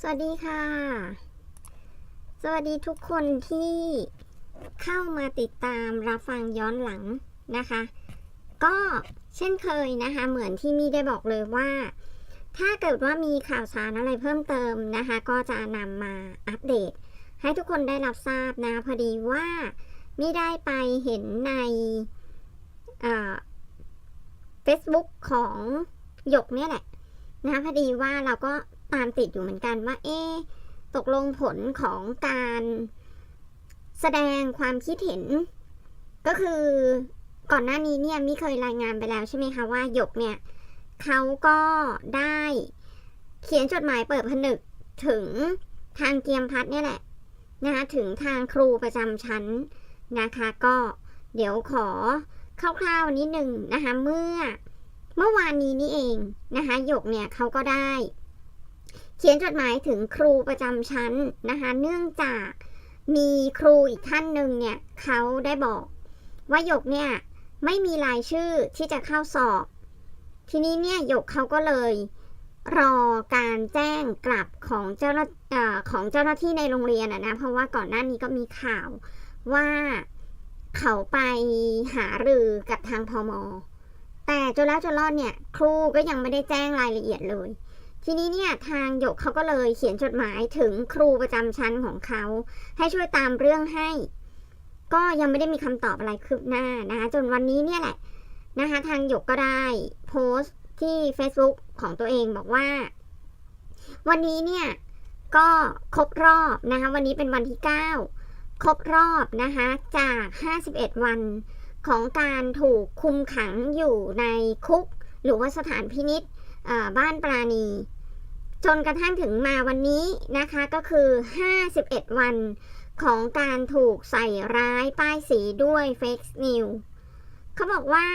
สวัสดีค่ะ สวัสดีทุกคนที่เข้ามาติดตามรับฟังย้อนหลังนะคะ ก็เช่นเคยนะคะ เหมือนที่มีได้บอกเลยว่า ถ้าเกิดว่ามีข่าวสารอะไรเพิ่มเติมนะคะ ก็จะนำมาอัปเดต ให้ทุกคนได้รับทราบนะ พอดีว่ามิได้ไปเห็นในเฟซบุ๊กของหยกเนี่ยแหละนะพอดีว่าเราก็ ตามติดอยู่เหมือนกันว่า เอ๊ะตกลงผลของการแสดงความคิดเห็น ก็คือก่อนหน้านี้เนี่ยมิเคยรายงานไปแล้วใช่ไหมคะว่าหยกเนี่ยเขาก็ได้เขียนจดหมายเปิดผนึกถึงทางเกียมพัดเนี่ยแหละนะคะถึงทางครูประจำชั้นนะคะ ก็เดี๋ยวขอคร่าวๆนิดหนึ่งนะคะเมื่อเมื่อวานนี้นี่เองนะคะหยกเนี่ยเขาก็ได้ เขียนจดหมายถึงครูประจำชั้นนะคะ เนื่องจากมีครูอีกท่านหนึ่งเนี่ยเขาได้บอกว่าหยกเนี่ยไม่มีรายชื่อที่จะเข้าสอบ ทีนี้เนี่ยหยกเขาก็เลยรอการแจ้งกลับของเจ้าหน้าของเจ้าหน้าที่ในโรงเรียนนะเพราะว่าก่อนหน้านี้ก็มีข่าวว่าเขาไปหารือกับทางพมแต่จนแล้วจนรอดเนี่ย ครูก็ยังไม่ได้แจ้งรายละเอียดเลย ทีนี้เนี่ยทางหยกเขาก็เลยเขียนจดหมายถึงครูประจำชั้นของเขา ให้ช่วยตามเรื่องให้ ก็ยังไม่ได้มีคำตอบอะไรคืบหน้านะคะจนวันนี้เนี่ยแหละนะคะทางหยกก็ได้โพสต์ที่ Facebook ของตัวเองบอกว่า วันนี้เนี่ยก็ครบรอบนะคะวันนี้เป็นวันที่ 9 ครบรอบนะคะจาก 51 วันของการถูกคุมขังอยู่ในคุก หรือว่าสถานพินิษบ้านปราณี จนกระทั่งถึงมาวันนี้นะคะก็คือ 51 วันของการถูกใส่ร้ายป้ายสีด้วยเฟกซ์นิวเขาบอกว่า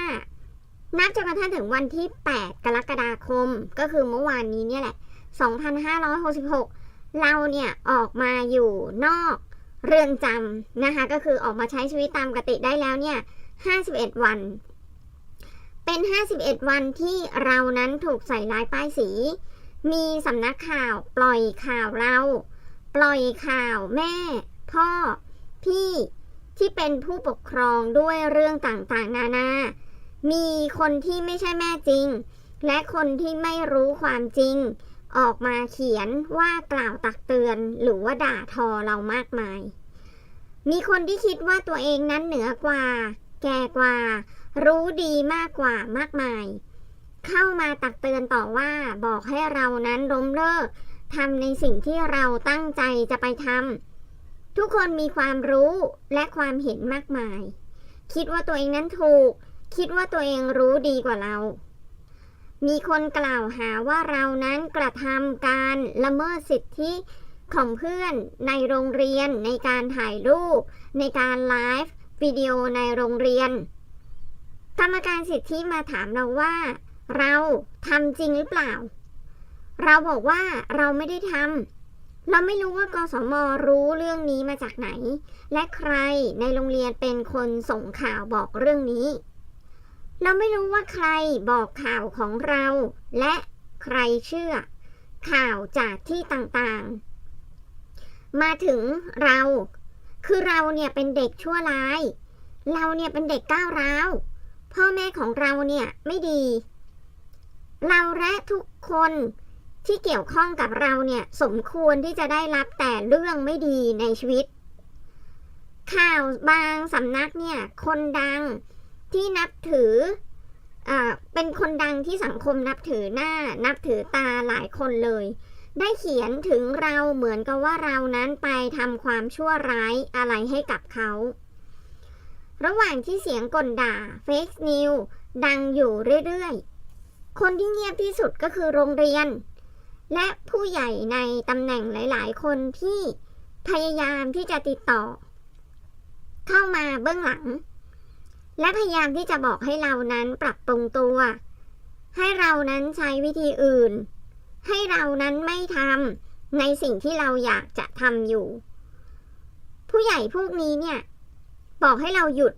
นับจนกระทั่งถึงวันที่ 8 กรกฎาคม ก็คือเมื่อวานนี้เนี่ยแหละ 2566 เราเนี่ยออกมาอยู่นอกเรือนจำนะคะ ก็คือออกมาใช้ชีวิตตามปกติได้แล้วเนี่ย 51 วัน เป็น 51 วันที่เรานั้นถูกใส่ลายป้ายสี มีสำนักข่าวปล่อยข่าวเรา ปล่อยข่าวแม่ พ่อ พี่ที่เป็นผู้ปกครองด้วยเรื่องต่างๆ นานา มีคนที่ไม่ใช่แม่จริง และคนที่ไม่รู้ความจริง ออกมาเขียนว่ากล่าวตักเตือนหรือว่าด่าทอเรามากมาย มีคนที่คิดว่าตัวเองนั้นเหนือกว่า แก่กว่า รู้ดีมากกว่ามากมาย เข้ามาตักเตือนต่อว่าบอกให้เรานั้นล้มเลิกทำในสิ่งที่เราตั้งใจจะไปทำทุกคนมีความรู้และความเห็นมากมาย คิดว่าตัวเองนั้นถูก คิดว่าตัวเองรู้ดีกว่าเรา มีคนกล่าวหาว่าเรานั้นกระทำการละเมิดสิทธิของเพื่อนในโรงเรียนในการถ่ายรูป ในการไลฟ์วิดีโอในโรงเรียน กรรมการสิทธิมาถามเราว่า เราทำจริงหรือเปล่า เราบอกว่าเราไม่ได้ทำเราไม่รู้ว่ากสมรู้เรื่องนี้มาจากไหน และใครในโรงเรียนเป็นคนส่งข่าวบอกเรื่องนี้ เราไม่รู้ว่าใครบอกข่าวของเรา และใครเชื่อ ข่าวจากที่ต่างๆ มาถึงเรา คือเราเนี่ยเป็นเด็กชั่วร้าย เราเนี่ยเป็นเด็กก้าวร้าวพ่อแม่ของเราเนี่ยไม่ดี เราและทุกคนที่เกี่ยวข้องกับเราเนี่ยสมควรที่จะได้รับแต่เรื่องไม่ดีในชีวิต ข่าวบางสำนักเนี่ยคนดังที่นับถืออเป็นคนดังที่สังคมนับถือหน้า นับถือตาหลายคนเลย ได้เขียนถึงเราเหมือนกับว่าเรานั้นไปทำความชั่วร้ายอะไรให้กับเขา ระหว่างที่เสียงกลด่าเฟกนิวดังอยู่เรื่อยๆ คนที่เงียบที่สุดก็คือโรงเรียน และผู้ใหญ่ในตำแหน่งหลาย ๆ คนที่พยายามที่จะติดต่อ เข้ามาเบื้องหลัง และพยายามที่จะบอกให้เรานั้นปรับปรุงตัว ให้เรานั้นใช้วิธีอื่น ให้เรานั้นไม่ทำในสิ่งที่เราอยากจะทำอยู่ ผู้ใหญ่พวกนี้เนี่ย บอกให้เราหยุด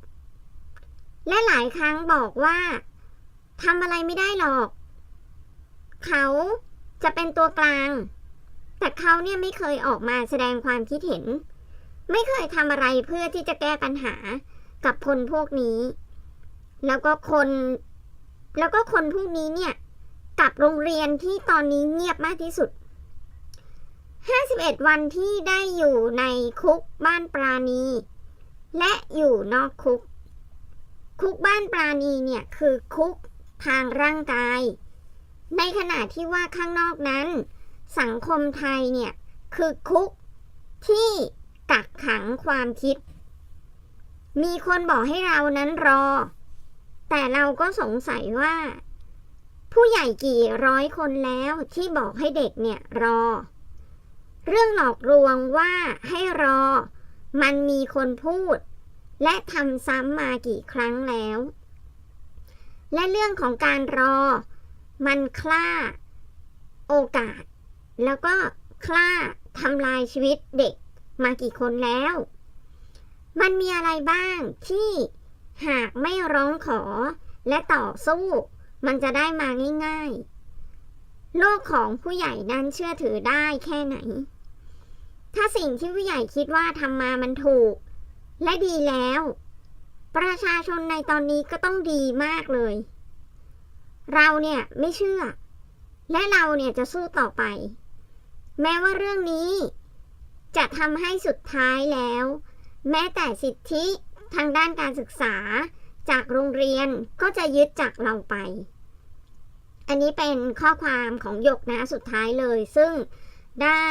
และหลายครั้งบอกว่า ทำอะไรไม่ได้หรอก เขาจะเป็นตัวกลาง แต่เขาเนี่ยไม่เคยออกมาแสดงความคิดเห็น ไม่เคยทำอะไรเพื่อที่จะแก้ปัญหากับคนพวกนี้ แล้วก็คน แล้วก็คนพวกนี้เนี่ยกับโรงเรียนที่ตอนนี้เงียบมากที่สุด 51 วันที่ได้อยู่ในคุกบ้านปราณี และอยู่นอกคุก คุกบ้านปราณีเนี่ยคือคุก ทางร่างกาย ในขณะที่ว่าข้างนอกนั้น สังคมไทยเนี่ย คือคุกที่กักขังความคิด มีคนบอกให้เรานั้นรอ แต่เราก็สงสัยว่า ผู้ใหญ่กี่ร้อยคนแล้วที่บอกให้เด็กเนี่ยรอ เรื่องหลอกลวงว่าให้รอ มันมีคนพูด และทำซ้ำมากี่ครั้งแล้ว และเรื่องของการรอ มันคล่าโอกาส แล้วก็คล่าทำลายชีวิตเด็กมากี่คนแล้ว มันมีอะไรบ้างที่หากไม่ร้องขอและต่อสู้ มันจะได้มาง่ายๆ โลกของผู้ใหญ่นั้นเชื่อถือได้แค่ไหน ถ้าสิ่งที่ผู้ใหญ่คิดว่าทำมามันถูก และดีแล้ว ประชาชนในตอนนี้ก็ต้องดีมากเลย เราเนี่ยไม่เชื่อ และเราเนี่ยจะสู้ต่อไป แม้ว่าเรื่องนี้ จะทำให้สุดท้ายแล้ว แม้แต่สิทธิทางด้านการศึกษาจากโรงเรียนก็จะยึดจากเราไป อันนี้เป็นข้อความของหยกนะสุดท้ายเลย ซึ่งได้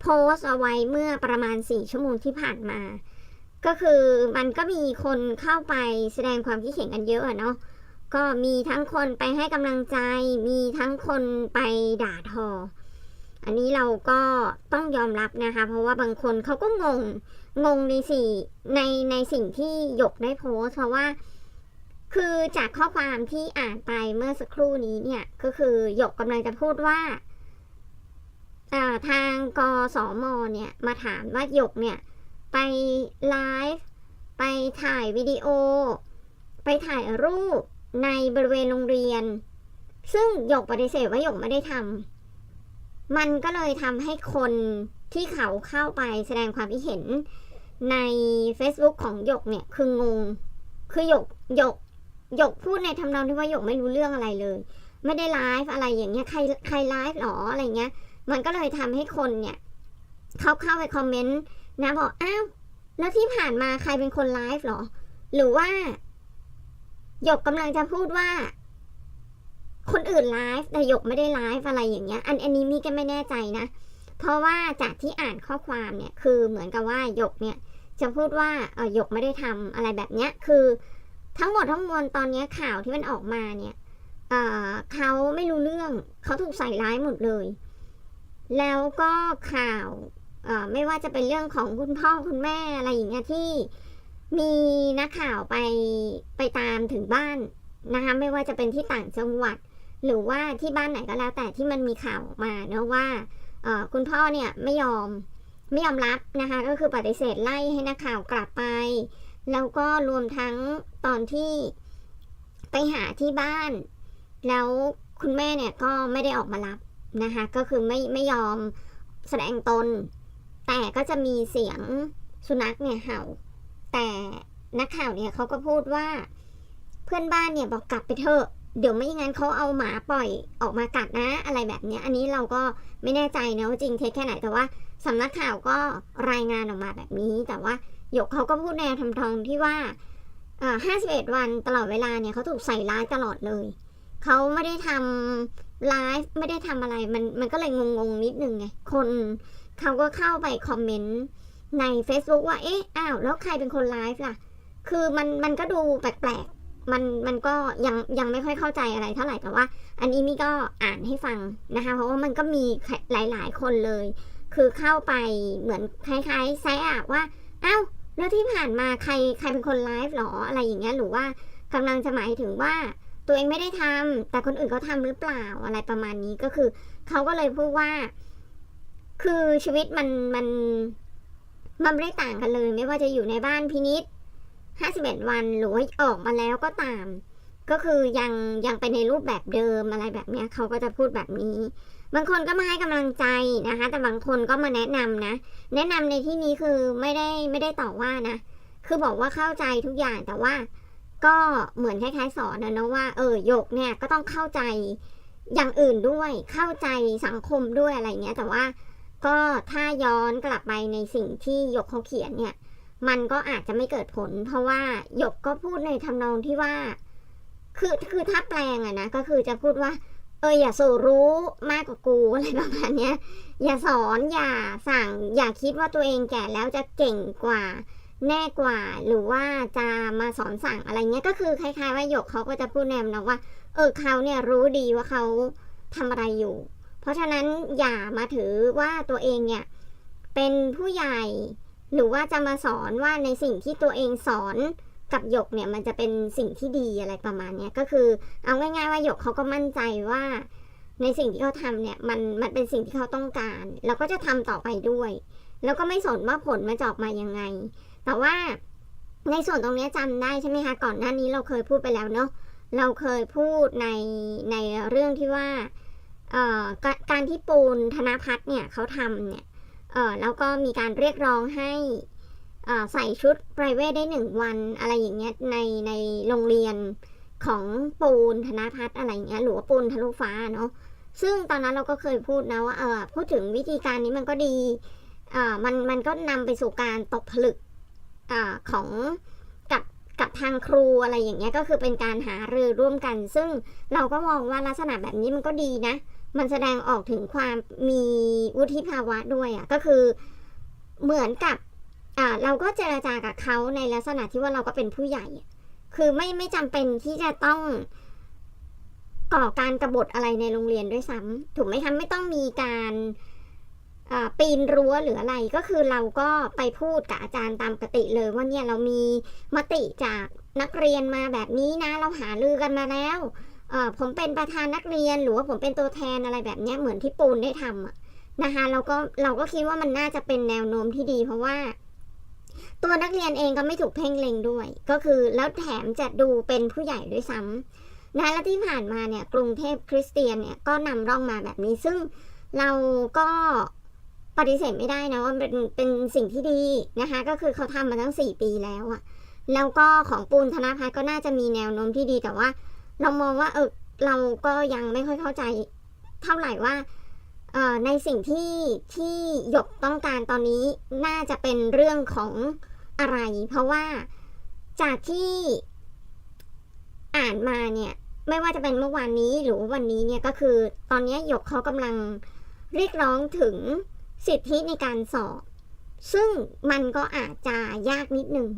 โพสต์เอาไว้เมื่อประมาณ 4 ชั่วโมงที่ผ่านมา ก็คือมันก็มีคนเข้าไปแสดงความคิดเห็นกันเยอะเนาะก็มีทั้งคนไปให้กำลังใจ มีทั้งคนไปด่าทอ อันนี้เราก็ต้องยอมรับนะคะ เพราะว่าบางคนเขาก็งง งงในสิ่งในในสิ่งที่หยกได้โพสเพราะว่า คือจากข้อความที่อ่านไปเมื่อสักครู่นี้เนี่ย ก็คือหยกกำลังจะพูดว่าอ่าทางกสมเนี่ย มาถามว่าหยกเนี่ย ไปไลฟ์ไปถ่ายวิดีโอ ไปถ่ายรูปในบริเวณโรงเรียน ซึ่งหยกปฏิเสธว่าหยกไม่ได้ทำมันก็เลยทำให้คนที่เขาเข้าไปแสดงความคิดเห็นใน Facebook ของหยกเนี่ย คืองง คือหยกหยกหยกพูดในทำนองที่ว่าหยกไม่รู้เรื่องอะไรเลย ไม่ได้ไลฟ์อะไรอย่างเงี้ยใครใครไลฟ์หรออะไรเงี้ย มันก็เลยทำให้คนเนี่ย เขาเข้าไปคอมเมนต์ นะบอกอ้าวแล้วที่ผ่านมาใครเป็นคนไลฟ์หรอ หรือว่า หยกกำลังจะพูดว่า คนอื่นไลฟ์แต่หยกไม่ได้ไลฟ์อะไรอย่างเงี้ย อันอันนี้มีก็ไม่แน่ใจนะ เพราะว่าจากที่อ่านข้อความเนี่ย คือเหมือนกับว่าหยกเนี่ย จะพูดว่าเออหยกไม่ได้ทำอะไรแบบเนี้ย คือทั้งหมดทั้งมวลตอนเนี้ยข่าวที่มันออกมาเนี่ยเออเขาไม่รู้เรื่อง เขาถูกใส่ร้ายหมดเลย แล้วก็ข่าว ไม่ว่าจะเป็นเรื่องของคุณพ่อคุณแม่อะไรอย่างเงี้ยที่มีนักข่าวไปไปตามถึงบ้านนะคะไม่ว่าจะเป็นที่ต่างจังหวัด หรือว่าที่บ้านไหนก็แล้ว แต่ที่มันมีข่าวออกมาเนะว่าคุณพ่อเนี่ยไม่ยอมไม่ยอมรับนะคะก็คือปฏิเสธไล่ให้นักข่าวกลับไป แล้วก็รวมทั้งตอนที่ไปหาที่บ้าน แล้วคุณแม่เนี่ยก็ไม่ได้ออกมารับนะคะก็คือไม่ไม่ยอมแสดงตน แต่ก็จะมีเสียงสุนัขเนี่ยเห่า แต่นักข่าวเนี่ยเขาก็พูดว่าเพื่อนบ้านเนี่ยบอกกลับไปเถอะเดี๋ยวไม่อย่างนั้นเขาเอาหมาปล่อยออกมากัดนะอะไรแบบนี้อันนี้เราก็ไม่แน่ใจนะว่าจริงเท็จแค่ไหนแต่ว่าสำนักข่าวก็รายงานออกมาแบบนี้ แต่ว่าหยกเขาก็พูดแนวทำทองที่ว่าอ่า51วันตลอดเวลาเนี่ยเขาถูกใส่ร้ายตลอดเลย เขาไม่ได้ทำไลฟ์ไม่ได้ทำอะไรมันมันก็เลยงงๆนิดนึงไงคน เขาก็เข้าไปคอมเมนต์ใน Facebook ว่า เอ๊ะ อ้าว แล้วใครเป็นคนไลฟ์ล่ะ คือมันมันก็ดูแปลกๆ มันมันก็ยังยังไม่ค่อยเข้าใจอะไรเท่าไหร่ แต่ว่า อันนี้นี่ก็อ่านให้ฟังนะคะ เพราะว่ามันก็มีหลาย ๆ คนเลย คือเข้าไปเหมือนคล้ายๆแซะว่า อ้าว แล้วที่ผ่านมาใครใครเป็นคนไลฟ์หรอ อะไรอย่างเงี้ย หรือว่ากำลังจะหมายถึงว่าตัวเองไม่ได้ทำแต่คนอื่นเขาทำหรือเปล่าอะไรประมาณนี้ก็คือเขาก็เลยพูดว่า คือชีวิตมันมันมันไม่ได้ต่างกันเลย ไม่ว่าจะอยู่ในบ้านพินิษห้าสิบเอ็ดวันหรือว่าออกมาแล้วก็ตาม ก็คือยังยังเป็นในรูปแบบเดิมอะไรแบบเนี้ยเขาก็จะพูดแบบนี้ บางคนก็มาให้กำลังใจนะคะ แต่บางคนก็มาแนะนำนะ แนะนำในที่นี้คือไม่ได้ไม่ได้ต่อว่านะ คือบอกว่าเข้าใจทุกอย่างแต่ว่าก็เหมือนคล้ายๆสอนนะนะว่าเออหยกเนี่ยก็ต้องเข้าใจอย่างอื่นด้วยเข้าใจสังคมด้วยอะไรเงี้ย แต่ว่า ก็ถ้าย้อนกลับไปในสิ่งที่หยกเขาเขียนเนี่ย มันก็อาจจะไม่เกิดผล เพราะว่าหยกก็พูดในทำนองที่ว่า คือคือถ้าแปลงอะนะก็คือจะพูดว่า เอออย่าสู่รู้มากกว่ากูอะไรประมาณเนี้ยอย่าสอนอย่าสั่ง อย่าคิดว่าตัวเองแก่แล้วจะเก่งกว่า แน่กว่า หรือว่าจะมาสอนสั่งอะไรเงี้ยก็คือคล้ายๆว่าหยกเขาก็จะพูดแนวนะว่า เออเขาเนี่ยรู้ดีว่าเขาทำอะไรอยู่ ราะฉะนั้นอย่ามาถือว่าตัวเองเนี่ยเป็นผู้ใหญ่ หรือว่าจะมาสอนว่าในสิ่งที่ตัวเองสอนกับหยกเนี่ยมันจะเป็นสิ่งที่ดีอะไรประมาณนี้ก็คือ เอาง่ายๆว่าหยกเขาก็มั่นใจว่า ในสิ่งที่เขาทำเนี่ยมันมันเป็นสิ่งที่เขาต้องการ แล้วก็จะทำต่อไปด้วย แล้วก็ไม่สนว่าผลมันจะออกมายังไง แต่ว่าในส่วนตรงนี้จำได้ใช่ไหมคะก่อนหน้านี้เราเคยพูดไปแล้วเนาะเราเคยพูดในในเรื่องที่ว่า กาการที่ปูนธนพัฒน์เนี่ยเขาทำเนี่ยแล้วก็มีการเรียกร้องให้ใส่ชุดไพรเวทได้หนึ่งวันอะไรอย่างเงี้ยในในโรงเรียนของปูนธนพัฒน์อะไรอย่างเงี้ยหรือว่าปูนทะลุฟ้าเนาะซึ่งตอนนั้นเราก็เคยพูดนะว่าเออพูดถึงวิธีการนี้มันก็ดีอ่ามันมันก็นำไปสู่การตกผลึกอของกับกับทางครูอะไรอย่างเงี้ยก็คือเป็นการหารือร่วมกัน ซึ่งเราก็มองว่าลักษณะแบบนี้มันก็ดีนะ มันแสดงออกถึงความมีวุฒิภาวะด้วยอะ่ะก็คือเหมือนกับอ่าเราก็เจรจากับเขาในลักษณะที่ว่าเราก็เป็นผู้ใหญ่ คือไม่ไม่จำเป็นที่จะต้องก่อการกรบฏอะไรในโรงเรียนด้วยซ้ำถูกไหมคะไม่ต้องมีการอ่าปีนรั้วหรืออะไรก็คือเราก็ไปพูดกับอาจารย์ตามปกติเลยว่าเนี่ยเรามีมติจากนักเรียนมาแบบนี้นะ เราหาลือกันมาแล้ว ผมเป็นประธานนักเรียนหรือว่าผมเป็นตัวแทนอะไรแบบนี้เหมือนที่ปูนได้ทำอะนะคะเราก็เราก็คิดว่ามันน่าจะเป็นแนวโน้มที่ดี เพราะว่า ตัวนักเรียนเองก็ไม่ถูกเพ่งเล็งด้วย ก็คือแล้วแถมจะดูเป็นผู้ใหญ่ด้วยซ้ำนะและที่ผ่านมาเนี่ยกรุงเทพคริสเตียนเนี่ยก็นำร่องมาแบบนี้ ซึ่งเราก็ปฏิเสธไม่ได้นะว่าเป็นเป็นสิ่งที่ดีนะคะ ก็คือเขาทำมาตั้ง 4 ปีแล้วอะแล้วก็ของปูนธนพัฒก็น่าจะมีแนวโน้มที่ดีแต่ว่า เรามองว่าเออเราก็ยังไม่ค่อยเข้าใจ เท่าไหร่ว่าในสิ่งที่ที่หยกต้องการตอนนี้น่าจะเป็นเรื่องของอะไร เพราะว่าจากที่อ่านมาเนี่ย ไม่ว่าจะเป็นเมื่อวานนี้หรือวันนี้เนี่ยก็คือตอนนี้หยกเขากำลังเรียกร้องถึงสิทธิในการสอบ ซึ่งมันก็อาจจะยากนิดนึง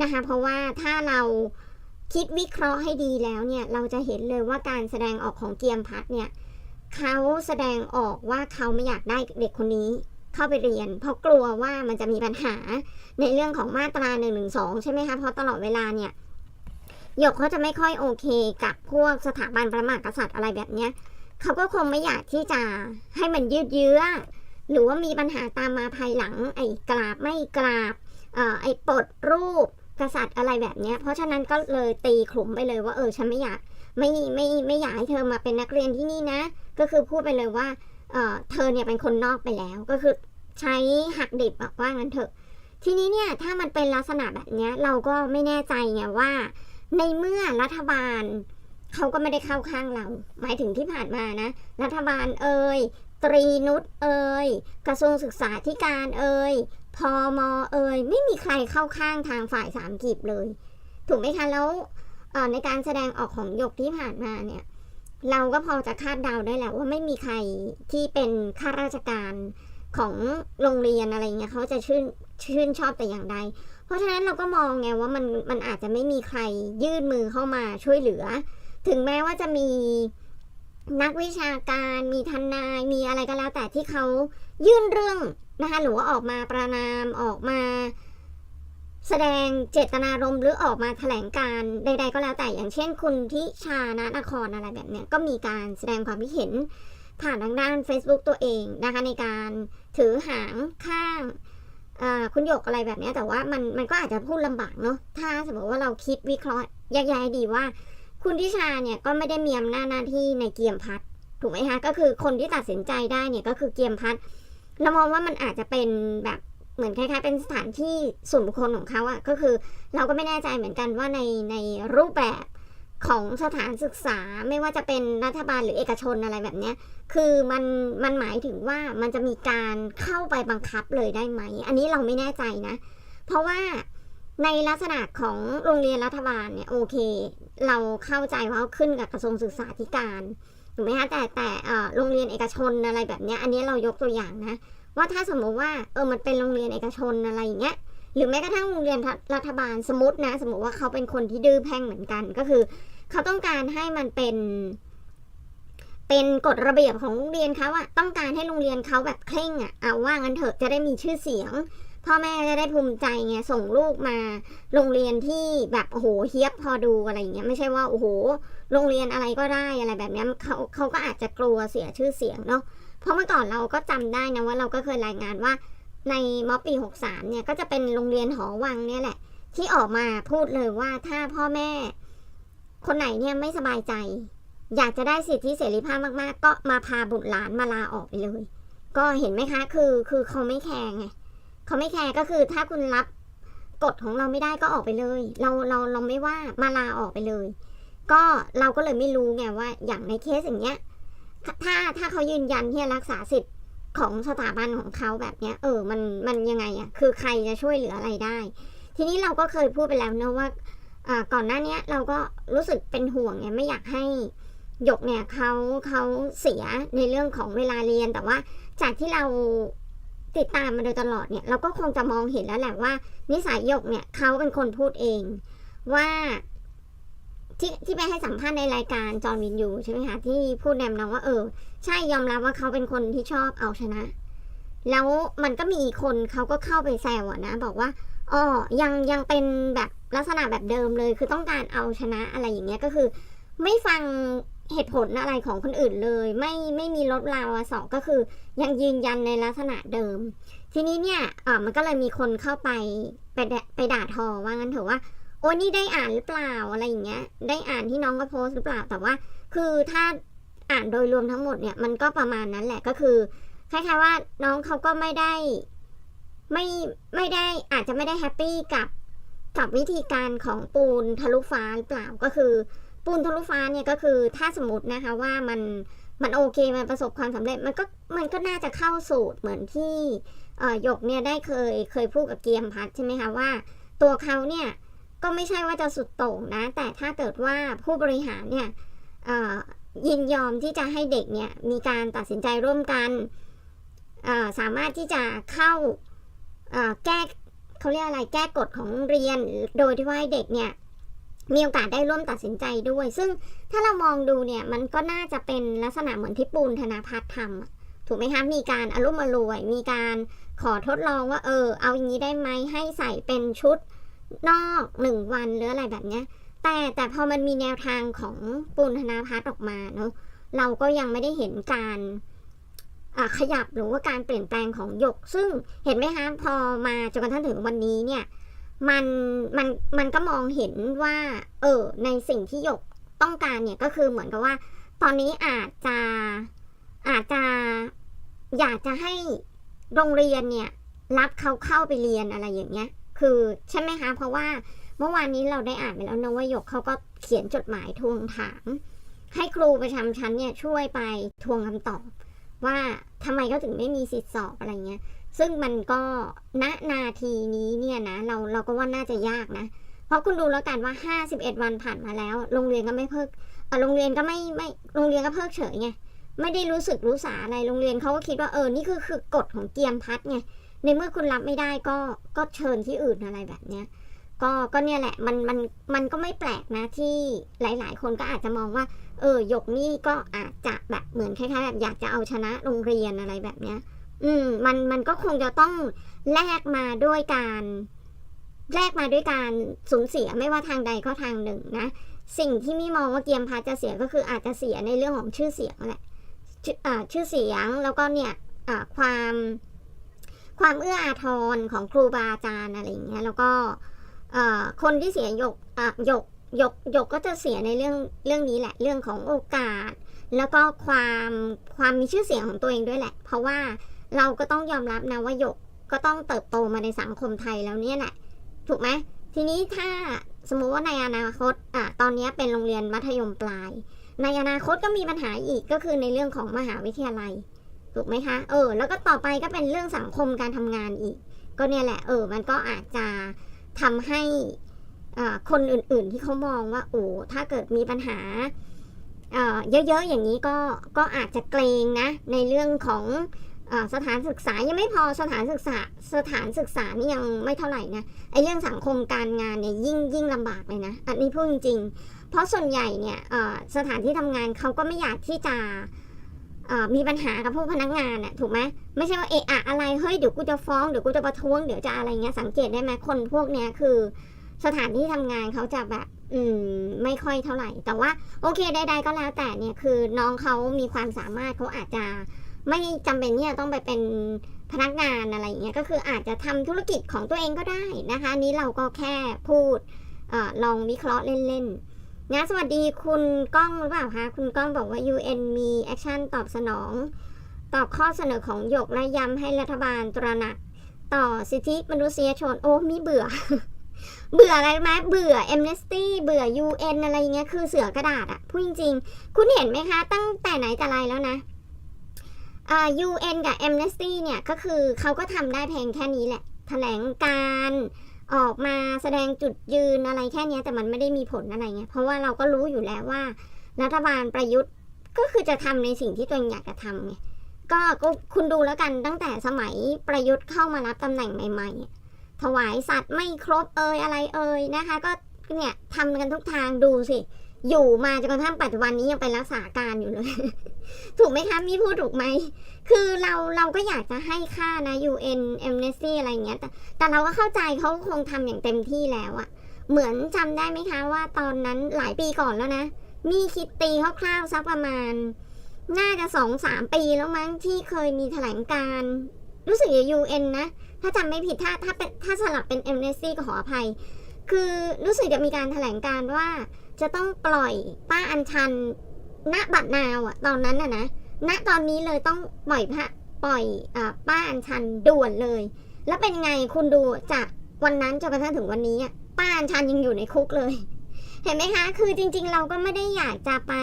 นะคะ เพราะว่าถ้าเรา คิดวิเคราะห์ให้ดีแล้วเนี่ย เราจะเห็นเลยว่าการแสดงออกของเกียมพัดเนี่ยเขาแสดงออกว่าเขาไม่อยากได้เด็กคนนี้เข้าไปเรียน เพราะกลัวว่ามันจะมีปัญหาในเรื่องของมาตรา1นึใช่ไหมคะเพราะตลอดเวลาเนี่ยหยกเขาจะไม่ค่อยโอเคกับพวกสถาบันประมหากษัตริย์อะไรแบบเนี้ยเขาก็คงไม่อยากที่จะให้มันยืดเยื้อ หรือว่ามีปัญหาตามมาภายหลัง ไอ้กราบไม่กราบอไอ้ปลดรูป กษัตริย์อะไรแบบเนี้ย เพราะฉะนั้นก็เลยตีขลุ่มไปเลยว่า เออฉันไม่อยากไม่ไม่ไม่อยากให้เธอมาเป็นนักเรียนที่นี่นะ ก็คือพูดไปเลยว่าเออเธอเนี่ยเป็นคนนอกไปแล้ว ก็คือใช้หักดิบอะว่างั้นเถอะ ทีนี้เนี่ยถ้ามันเป็นลักษณะแบบเนี้ยเราก็ไม่แน่ใจไงว่า ในเมื่อรัฐบาลเขาก็ไม่ได้เข้าข้างเรา หมายถึงที่ผ่านมานะ รัฐบาลเอ่ยตรีนุชเอ่ยกระทรวงศึกษาธิการเอ่ย พอมเอยไม่มีใครเข้าข้างทางฝ่ายสามกีบเลย ถูกไหมคะแล้วในการแสดงออกของหยกที่ผ่านมาเนี่ยเราก็พอจะคาดเดาได้แหล้วว่าไม่มีใครที่เป็นข้าราชการของโรงเรียนอะไรเงี้ยเขาจะชื่นชื่นชอบแต่อย่างใด เพราะฉะนั้นเราก็มองไงว่ามันมันอาจจะไม่มีใครยื่นมือเข้ามาช่วยเหลือ ถึงแม้ว่าจะมีนักวิชาการ มีทนาย มีอะไรก็แล้วแต่ที่เขายื่นเรื่อง นะคะหรือว่าออกมาประนามออกมา แสดงเจตนารมณ์หรือออกมาแถลงการใด ๆ ก็แล้วแต่อย่างเช่น คุณทิชานะนครอะไรแบบเนี้ยก็มีการแสดงความคิดเห็นผ่านทางด้าน Facebook ตัวเองนะคะในการถือหางข้างคุณหยกอะไรแบบนี้แต่ว่ามันมันก็อาจจะพูดลำบากเนาะถ้าสมมติว่าเราคิดวิเคราะห์แยกแยะดีว่า คุณทิชาเนี่ยก็ไม่ได้มีอำนาจหน้าที่ในเกียมพัดถูกไหมคะก็คือคนที่ตัดสินใจได้เนี่ยก็คือเกียมพัด เรามองว่ามันอาจจะเป็นแบบเหมือนคล้ายๆ เป็นสถานที่ส่วนบุคคลของเขาอะก็คือเราก็ไม่แน่ใจเหมือนกันว่าในในรูปแบบของสถานศึกษาไม่ว่าจะเป็นรัฐบาลหรือเอกชนอะไรแบบเนี้ย คือมันมันหมายถึงว่ามันจะมีการเข้าไปบังคับเลยได้ไหม อันนี้เราไม่แน่ใจนะ เพราะว่าในลักษณะของโรงเรียนรัฐบาลเนี่ยโอเค เราเข้าใจว่าขึ้นกับกระทรวงศึกษาธิการ ถูกไหมคะแต่แต่โรงเรียนเอกชนอะไรแบบนี้อันนี้เรายกตัวอย่างนะว่าถ้าสมมติว่าเออมันเป็นโรงเรียนเอกชนอะไรอย่างเงี้ยหรือแม้กระทั่งโรงเรียนรัฐบาลสมมตินะ สมมติว่าเขาเป็นคนที่ดื้อแพ่งเหมือนกันก็คือ เขาต้องการให้มันเป็น เป็นกฎระเบียบของโรงเรียนเขาอะต้องการให้โรงเรียนเขาแบบเคร่งอะเอาว่างั้นเถอะจะได้มีชื่อเสียงพ่อแม่จะได้ภูมิใจไงส่งลูกมา โรงเรียนที่แบบโอ้โหเฮียบพอดูอะไรอย่างเงี้ยไม่ใช่ว่าโอ้โห โรงเรียนอะไรก็ได้อะไรแบบนี้เขาเขาก็อาจจะกลัวเสียชื่อเสียงเนาะเพราะเมื่อก่อนเราก็จำได้นะว่าเราก็เคยรายงานว่าในมอปี 63 เนี่ยก็จะเป็นโรงเรียนหอวังเนี่ยแหละ ที่ออกมาพูดเลยว่าถ้าพ่อแม่ คนไหนเนี่ยไม่สบายใจ อยากจะได้สิทธิเสรีภาพมากๆ ก็มาพาบุตรหลานมาลาออกไปเลย ก็เห็นไหมคะ คือคือเขาไม่แคร์ไงเขาไม่แคร์ก็คือถ้าคุณรับกฎของเราไม่ได้ก็ออกไปเลย เราเราเราไม่ว่ามาลาออกไปเลย ก็เราก็เลยไม่รู้ไงว่า อย่างในเคสอย่างเงี้ย ถ้าถ้าเขายืนยันที่จะรักษาสิทธิ์ของสถาบันของเขาแบบเนี้ย เออ มันมันยังไงอะคือใครจะช่วยเหลืออะไรได้ ทีนี้เราก็เคยพูดไปแล้วเนะว่าก่อนหน้านี้เราก็รู้สึกเป็นห่วงเนี่ยไม่อยากให้หยกเนี่ยเขาเขาเสียในเรื่องของเวลาเรียนแต่ว่า จากที่เราติดตามมาโดยตลอดเนี่ย เราก็คงจะมองเห็นแล้วแหละว่า นิสัยหยกเนี่ยเขาเป็นคนพูดเอง ว่า ที่ที่ไปให้สัมภาษณ์ในรายการจอห์นวินยูใช่ไหมคะที่พูดแนมนองว่าเออ ใช่ยอมรับว่าเขาเป็นคนที่ชอบเอาชนะ แล้วมันก็มีคนเขาก็เข้าไปแซวอะนะ บอกว่าอ๋อยังยังเป็นแบบลักษณะแบบเดิมเลย คือต้องการเอาชนะอะไรอย่างเงี้ยก็คือ ไม่ฟังเหตุผลอะไรของคนอื่นเลย ไม่ไม่มีลดลาวสองก็คือ ยังยืนยันในลักษณะเดิม ทีนี้เนี่ยอ่ามันก็เลยมีคนเข้าไปไปไปด่าทอว่างั้นเถอะว่า โอ้นี่ได้อ่านหรือเปล่าอะไรอย่างเงี้ย ได้อ่านที่น้องก็โพสต์หรือเปล่าแต่ว่า คือถ้าอ่านโดยรวมทั้งหมดเนี่ยมันก็ประมาณนั้นแหละก็คือคล้ายๆว่าน้องเขาก็ไม่ได้ ไม่ไม่ได้อาจจะไม่ได้แฮปปี้กับกับวิธีการของปูนทะลุฟ้าหรือเปล่าก็คือ ปูนทะลุฟ้าเนี่ยก็คือถ้าสมมตินะคะว่ามันมันโอเคมันประสบความสำเร็จมันก็มันก็น่าจะเข้าสูตรเหมือนที่หยกเนี่ยได้เคยเคยพูดกับเกียมพัดใช่ไหมคะว่า ตัวเขาเนี่ย ก็ไม่ใช่ว่าจะสุดโต่งนะ แต่ถ้าเกิดว่าผู้บริหารเนี่ยยินยอมที่จะให้เด็กเนี่ยมีการตัดสินใจร่วมกัน สามารถที่จะเข้าแก้เขาเรียกอะไรแก้กฎของโรงเรียน โดยที่ว่าเด็กเนี่ยมีโอกาสได้ร่วมตัดสินใจด้วย ซึ่งถ้าเรามองดูเนี่ยมันก็น่าจะเป็นลักษณะเหมือนที่ปูนธนาพัฒน์ทำถูกไหมคะมีการอารมณ์อรวย มีการขอทดลองว่าเออเอาอย่างนี้ได้ไหมให้ใส่เป็นชุด นอกหนึ่งวันหรืออะไรแบบเนี้ย แต่แต่พอมันมีแนวทางของปูนธนาพัฒน์ออกมาเนาะเราก็ยังไม่ได้เห็นการขยับหรือว่าการเปลี่ยนแปลงของหยก ซึ่งเห็นไหมคะพอมาจนกระทั่งถึงวันนี้เนี่ยมันมันมันก็มองเห็นว่า เออในสิ่งที่หยกต้องการเนี่ยก็คือเหมือนกับว่า ตอนนี้อาจจะอาจจะอยากจะให้โรงเรียนเนี่ย รับเขาเข้าไปเรียนอะไรอย่างเงี้ย คือใช่ไหมคะ เพราะว่าเมื่อวานนี้เราได้อ่านไปแล้วนะว่าหยกเขาก็เขียนจดหมายทวงถาม ให้ครูประจำชั้นเนี่ยช่วยไปทวงคำตอบ ว่าทำไมเขาถึงไม่มีสิทธิสอบอะไรเงี้ย ซึ่งมันก็ณนาทีนี้เนี่ยนะเราเราก็ว่าน่าจะยากนะ เพราะคุณดูแล้วกันว่า 51 วันผ่านมาแล้ว โรงเรียนก็ไม่เพิ่อโรงเรียนก็ไม่ไม่โรงเรียนก็เพิกเฉยไงไม่ได้รู้สึกรู้สาอะไรโรงเรียนเขาก็คิดว่าเออนี่คือคือกฎของเกียมพัดไง ในเมื่อคุณรับไม่ได้ก็ก็เชิญที่อื่นอะไรแบบเนี้ยก็ก็เนี่ยแหละมันมันมันก็ไม่แปลกนะที่หลาย ๆ คนก็อาจจะมองว่า เออหยกนี่ก็อาจจะแบบเหมือนคล้ายๆแบบอยากจะเอาชนะโรงเรียนอะไรแบบเนี้ย อืม มันมันก็คงจะต้องแลกมาด้วยการแลกมาด้วยการสูญเสียไม่ว่าทางใดก็ทางหนึ่งนะสิ่งที่มี่มองว่าเกียมพัดจะเสียก็คืออาจจะเสียในเรื่องของชื่อเสียงแหละชื่ออ่าชื่อเสียงแล้วก็เนี่ยความ ความเอื้ออาทรของครูบาอาจารย์อะไรอย่างเงี้ยแล้วก็คนที่เสียหยกหยกหยกหยกก็จะเสียในเรื่องเรื่องนี้แหละเรื่องของโอกาส แล้วก็ความความมีชื่อเสียงของตัวเองด้วยแหละ เพราะว่าเราก็ต้องยอมรับนะว่าหยกก็ต้องเติบโตมาในสังคมไทยแล้วเนี่ยแหละถูกไหมทีนี้ถ้าสมมุติว่าในอนาคตอะตอนนี้เป็นโรงเรียนมัธยมปลาย ในอนาคตก็มีปัญหาอีกก็คือในเรื่องของมหาวิทยาลัย ถูกไหมคะเออแล้วก็ต่อไปก็เป็นเรื่องสังคมการทำงานอีก ก็เนี่ยแหละ เออ มันก็อาจจะทำให้คนอื่นๆที่เขามองว่าโอ้ถ้าเกิดมีปัญหาเเยอะๆอย่างนี้ก็ก็อาจจะเกรงนะ ในเรื่องของสถานศึกษายังไม่พอสถานศึกษาสถานศึกษานี่ยังไม่เท่าไหร่นะไอ้เรื่องสังคมการงานเนี่ยยิ่งยิ่งลำบากเลยนะอันนี้พูดจริงๆเพราะส่วนใหญ่เนี่ยสถานที่ทำงานเขาก็ไม่อยากที่จะ มีปัญหากับพวกพนักงานอะถูกไหมไม่ใช่ว่าเอะอะอะไรเฮ้ยเดี๋ยวกูจะฟ้องเดี๋ยวกูจะประท้วงเดี๋ยวจะอะไรเงี้ยสังเกตได้ไหมคนพวกเนี้ยคือ สถานที่ทำงานเขาจะแบบ อืมไม่ค่อยเท่าไหร่ แต่ว่าโอเคใดๆก็แล้วแต่เนี่ยคือน้องเขามีความสามารถเขาอาจจะไม่จำเป็นที่จะต้องไปเป็นพนักงานอะไรเงี้ยก็คืออาจจะทำธุรกิจของตัวเองก็ได้นะคะ นี้เราก็แค่พูดอลองวิเคราะห์เล่นๆ นะสวัสดีคุณก้องหรือเปล่าคะคุณก้องบอกว่า UN มีแอคชั่นตอบสนอง ตอบข้อเสนอของหยกและย้ำให้รัฐบาลตระหนัก ต่อสิทธิมนุษยชนโอ้มีเบื่อ เบื่ออะไรไหมเบื่อ Amnesty เบื่อ UN อะไรเงี้ยคือเสือกระดาษอะพูดจริงๆ คุณเห็นไหมคะ ตั้งแต่ไหนแต่ไรแล้วนะอ่า UN กับ Amnesty เนี่ยก็คือเขาก็ทำได้เพียงแค่นี้แหละ แถลงการ ออกมาแสดงจุดยืนอะไรแค่นี้แต่มันไม่ได้มีผลอะไรเงี้ยเพราะว่าเราก็รู้อยู่แล้วว่า รัฐบาลประยุทธ์ก็คือจะทำในสิ่งที่ตัวเองอยากจะทำไงก็คุณดูแล้วกันตั้งแต่สมัยประยุทธ์เข้ามารับตำแหน่งใหม่ ๆ ถวายสัตว์ไม่ครบเอ่ยอะไรเอ่ยนะคะ ก็เนี่ยทำกันทุกทางดูสิ อยู่มาจนกระทั่งปัจจุบันนี้ยังไปรักษาการอยู่เลย ถูกไหมคะมีพูดถูกไหม คือเราเราก็อยากจะให้ค่านะ UN Amnesty อะไรอย่างเงี้ย แต่แต่เราก็เข้าใจเขาคงทำอย่างเต็มที่แล้วอะเหมือนจำได้ไหมคะว่าตอนนั้นหลายปีก่อนแล้วนะ มีคิดตีคร่าวๆสักประมาณ น่าจะสองสามปีแล้วมั้งที่เคยมีแถลงการ รู้สึกจะ UN นะ ถ้าจำไม่ผิดถ้าถ้าเป็นถ้าสลับเป็น Amnesty ก็ขออภัย คือรู้สึกจะมีการแถลงการว่า จะต้องปล่อยป้าอัญชัน ณบัตรนาวอะตอนนั้นอะนะณตอนนี้เลยต้องปล่อยพระปล่อยอป้าอัญชันด่วนเลย แล้วเป็นไงคุณดูจากวันนั้นจนกระทั่งถึงวันนี้อะป้าอัญชันยังอยู่ในคุกเลย เห็นไหมคะ คือจริง ๆ เราก็ไม่ได้อยากจะไป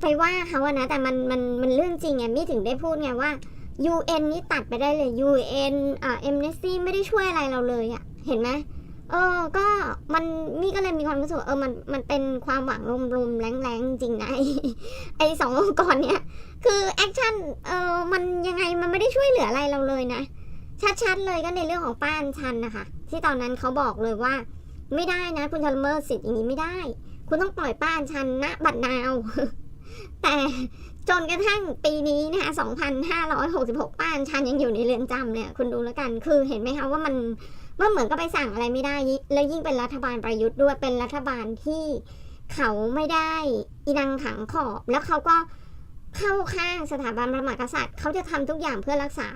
ไปว่าเขาอะนะแต่มันมันมันเรื่องจริงไงมี่ถึงได้พูดไงว่า UN นี่ตัดไปได้เลย UN อ่า Amnesty ไม่ได้ช่วยอะไรเราเลยอะเห็นไหม เออ ก็มันมี่ก็เลยมีความรู้สึกเออมันมันเป็นความหวังลมๆแรงๆจริงนะไอ้ไอสององค์กรเนี้ยคือแอคชั่นเออมันยังไงมันไม่ได้ช่วยเหลืออะไรเราเลยนะ ชัดๆเลยก็ในเรื่องของป้านชันนะคะ ที่ตอนนั้นเขาบอกเลยว่า ไม่ได้นะ คุณจะละเมิดสิทธิ์อย่างนี้ไม่ได้ คุณต้องปล่อยป้านชันณบัตรนาวแต่จนกระทั่งปีนี้นะคะ2,566 ป้าอันชันยังอยู่ในเรือนจำเนี่ย คุณดูแล้วกัน คือเห็นไหมคะว่ามัน ว่าเหมือนก็ไปสั่งอะไรไม่ได้ แล้วยิ่งเป็นรัฐบาลประยุทธ์ด้วยเป็นรัฐบาลที่เขาไม่ได้อีนังขังขอบ แล้วเขาก็เข้าข้างสถาบันพระมหากษัตริย์ เขาจะทำทุกอย่างเพื่อรักษา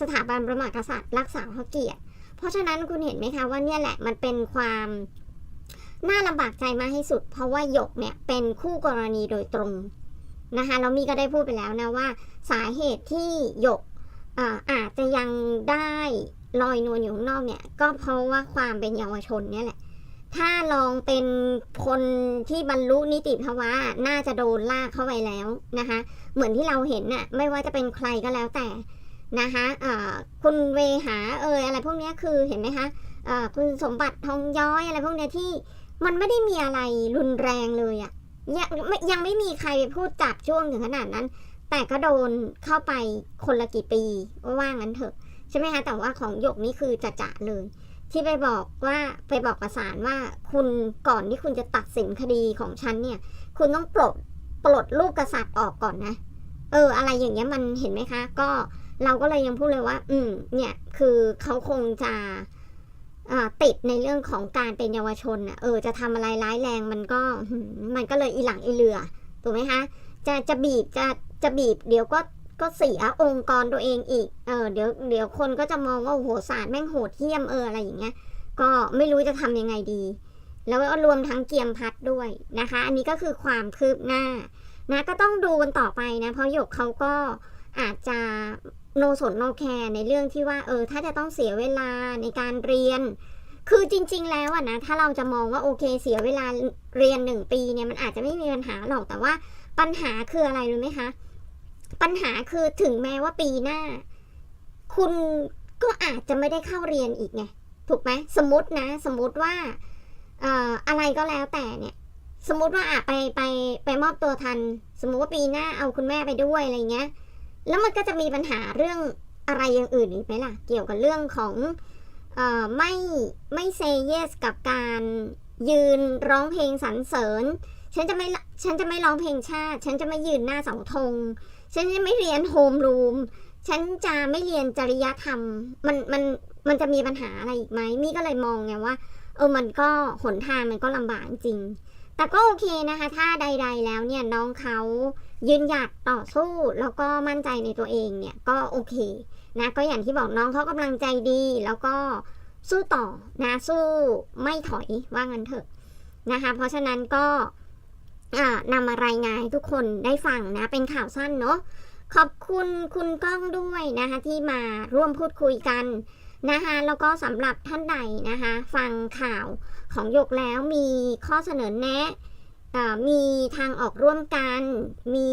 สถาบันพระมหากษัตริย์ รักษาพระเกียรติ เพราะฉะนั้นคุณเห็นไหมคะว่าเนี่ยแหละมันเป็นความน่าลำบากใจมากที่สุด เพราะว่าหยกเนี่ยเป็นคู่กรณีโดยตรงนะคะแล้วมีก็ได้พูดไปแล้วนะว่า สาเหตุที่หยกออาจจะยังได้ ลอยนวลอยู่ข้างนอกเนี่ย ก็เพราะว่าความเป็นเยาวชนเนี่ยแหละ ถ้าลองเป็นคนที่บรรลุนิติภาวะน่าจะโดนลากเข้าไปแล้วนะคะ เหมือนที่เราเห็นน่ะไม่ว่าจะเป็นใครก็แล้วแต่นะคะคุณเวหาเอยอะไรพวกนี้คือเห็นไหมคะคุณสมบัติทองย้อยอะไรพวกนี้ที่มันไม่ได้มีอะไรรุนแรงเลยอะยังไม่ยังไม่มีใครไปพูดจับช่วงถึงขนาดนั้น แต่ก็โดนเข้าไปคนละกี่ปีว่างั้นเถอะ ช่ไหมคะแต่ว่าของหยกนี่คือจะจะเลย ที่ไปบอกว่าไปบอกประสานว่าคุณก่อนที่คุณจะตัดสินคดีของฉันเนี่ย คุณต้องปลดปลดลูกกษัตริย์ออกก่อนนะ เออ อะไรอย่างเงี้ยมันเห็นไหมคะ ก็เราก็เลยยังพูดเลยว่า อืม เนี่ยคือเขาคงจะติดในเรื่องของการเป็นเยาวชนอะเออจะทำอะไรร้ายแรงมันก็มมันก็เลยอีหลังอีเหลือถูกไหมคะจะจะบีบจะจะบีบเดี๋ยวก็ ก็เสียองค์กรตัวเองอีก เออเดี๋ยวเดี๋ยวคนก็จะมองว่าโอ้โหศาสตร์แม่งโหดเหี้ยมเอออะไรอย่างเงี้ย ก็ไม่รู้จะทำยังไงดี แล้วก็รวมทั้งเกียมพัดด้วยนะคะ อันนี้ก็คือความคืบหน้านะก็ต้องดูกันต่อไปนะ เพราะหยกเขาก็อาจจะโนสนโนแคร์ในเรื่องที่ว่าเออ ถ้าจะต้องเสียเวลาในการเรียน คือจริง ๆ แล้วอะนะ ถ้าเราจะมองว่าโอเคเสียเวลาเรียนหนึ่งปีเนี่ยมันอาจจะไม่มีปัญหาหรอกแต่ว่าปัญหาคืออะไรรู้ไหมคะ ปัญหาคือถึงแม้ว่าปีหน้า คุณก็อาจจะไม่ได้เข้าเรียนอีกไง ถูกไหมสมมตินะ สมมติว่าอะไรก็แล้วแต่เนี่ย สมมติว่าอะไปไปไปมอบตัวทัน สมมติว่าปีหน้าเอาคุณแม่ไปด้วยอะไรเงี้ย แล้วมันก็จะมีปัญหาเรื่องอะไรอย่างอื่นอีกไหมล่ะ เกี่ยวกับเรื่องของอไม่ไม่เซเยสกับการยืนร้องเพลงสรรเสริญ ฉันจะไม่ฉันจะไม่ร้องเพลงชาติ ฉันจะไม่ยืนหน้าเสาธง ฉันจะไม่เรียนโฮมรูม ฉันจะไม่เรียนจริยธรรม มันมันมันจะมีปัญหาอะไรอีกไหมมี่ก็เลยมองไงว่า เออมันก็หนทางมันก็ลำบากจริง แต่ก็โอเคนะคะ ถ้าใด ๆ แล้วเนี่ยน้องเขายืนหยัดต่อสู้แล้วก็มั่นใจในตัวเองเนี่ยก็โอเคนะก็อย่างที่บอกน้องเขากำลังใจดีแล้วก็สู้ต่อนะสู้ไม่ถอยว่างั้นเถอะนะคะ เพราะฉะนั้นก็ นำมารายงานให้ทุกคนได้ฟังนะ เป็นข่าวสั้นเนาะขอบคุณคุณก้องด้วยนะคะที่มาร่วมพูดคุยกันนะคะแล้วก็สำหรับท่านใดนะคะฟังข่าวของยกแล้วมีข้อเสนอแนะมีทางออกร่วมกัน มี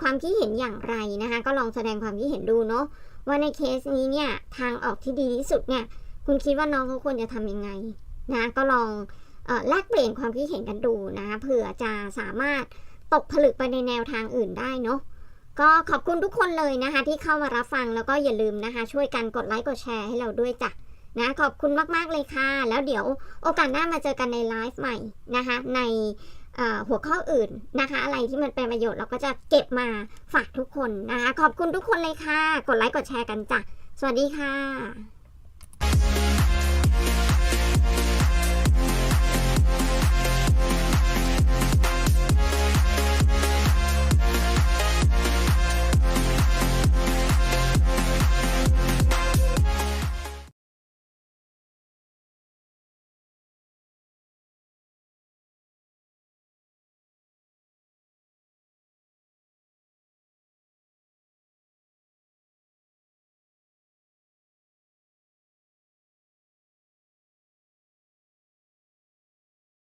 ความคิดเห็นอย่างไรนะคะก็ลองแสดงความคิดเห็นดูเนาะว่าในเคสนี้เนี่ยทางออกที่ดีที่สุดเนี่ยคุณคิดว่าน้องเขาควรจะทำยังไงนะก็ลอง แลกเปลี่ยนความคิดเห็นกันดูนะเผื่อจะสามารถตกผลึกไปในแนวทางอื่นได้เนาะก็ขอบคุณทุกคนเลยนะคะที่เข้ามารับฟังแล้วก็อย่าลืมนะคะ ช่วยกันกดไลค์กดแชร์ให้เราด้วยจ้ะนะขอบคุณมากๆเลยค่ะ แล้วเดี๋ยวโอกาสหน้ามาเจอกันในไลฟ์ใหม่นะคะ ในหัวข้ออื่นนะคะ อะไรที่มันเป็นประโยชน์เราก็จะเก็บมาฝากทุกคนนะคะขอบคุณทุกคนเลยค่ะ กดไลค์กดแชร์กันจ้ะสวัสดีค่ะ